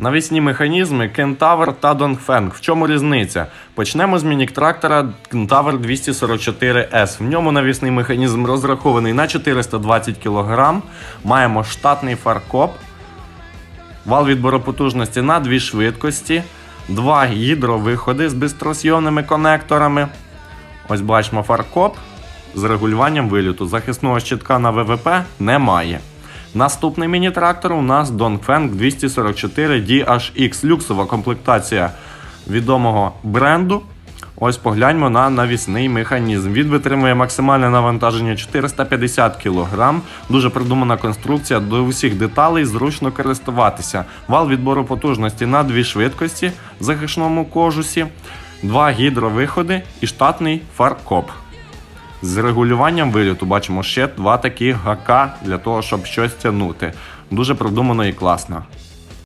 Навісні механізми Кентавр та Донфенг. В чому різниця? Почнемо з мінік-трактора Кентавр 244S. В ньому навісний механізм розрахований на 420 кг. Маємо штатний фаркоп, вал відбору потужності на дві швидкості, два гідровиходи з бистросйомними конекторами. Ось бачимо фаркоп з регулюванням виліту. Захисного щитка на ВВП немає. Наступний міні-трактор у нас Dongfeng 244 DHX люксова комплектація відомого бренду. Ось погляньмо на навісний механізм. Він витримує максимальне навантаження 450 кг. Дуже продумана конструкція до усіх деталей, зручно користуватися. Вал відбору потужності на дві швидкості в захисному кожусі, два гідровиходи і штатний фаркоп. З регулюванням виліту бачимо ще два такі гака для того, щоб щось тягнути. Дуже продумано і класно.